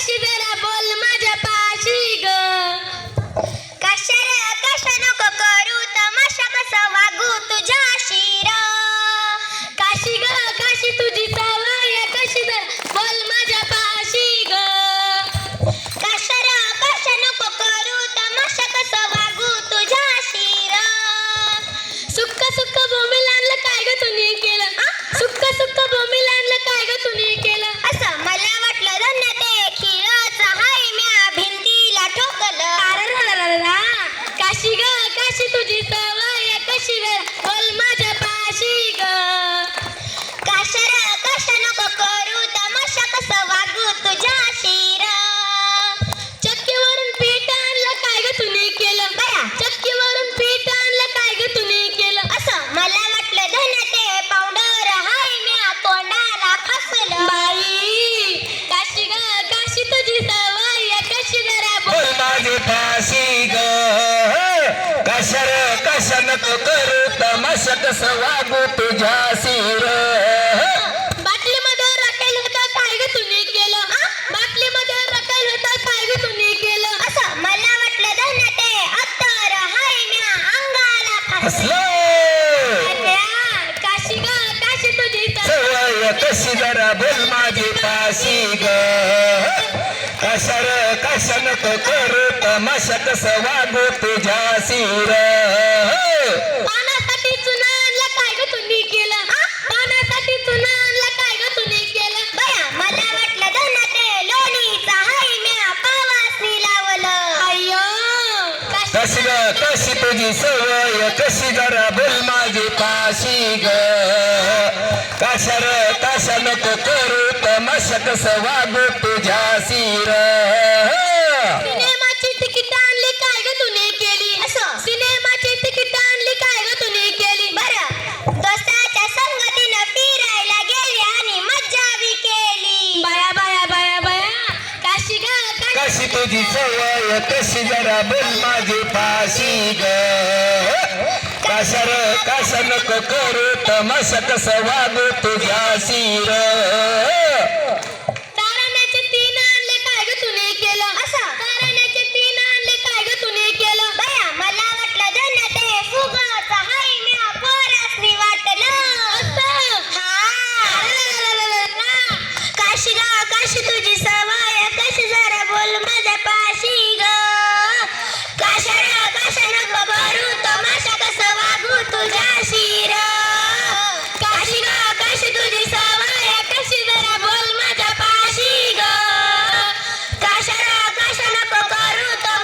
कशी बोल माझ्या पाशी ग. कशाला कशा नको करू तमाशा कसा वागू काशी ग काशी तुझी सवय कशी बोल माझ्या पाशी ग. कशाला कशा नको करू तमाशा कसा वागू ग काशी नको करू तमाशा कसं वागू तुझ्याशी कशी जरा बोल माझी फाशी ग. कशर कशा नको करू तमाशा कसं वागू तुझ्याशी र पानासाठी चुना आणलं काय ग तुम्ही केलं पानासाठी चुना आणलं काय ग तुम्ही केलं? बया मला वाटलं धन्य ते लोणीचा हाय म्या पावासनी लावलं. अय्यो काशी कशी ग कशी तुझी सवय कशी जरा बोल माझी पाशी ग. कशर नको करू तमाशा कसं वागू तुझ्याशी र सिनेमाची तिकीट आणली काय ग तुम्ही केली? असं? सिनेमाची तिकीट आणली काय ग तुम्ही केली? बरं. दोस्ताच्या संगतीनं फिरायला गेली आणि मज्जा बी केली. बाया बाया बाया बाया. काशी ग काशी कशी तुझी सवय कशी जरा बोल माझी पाशी ग. कासर कशा करू तमाशा कसं वागू तुझ्याशी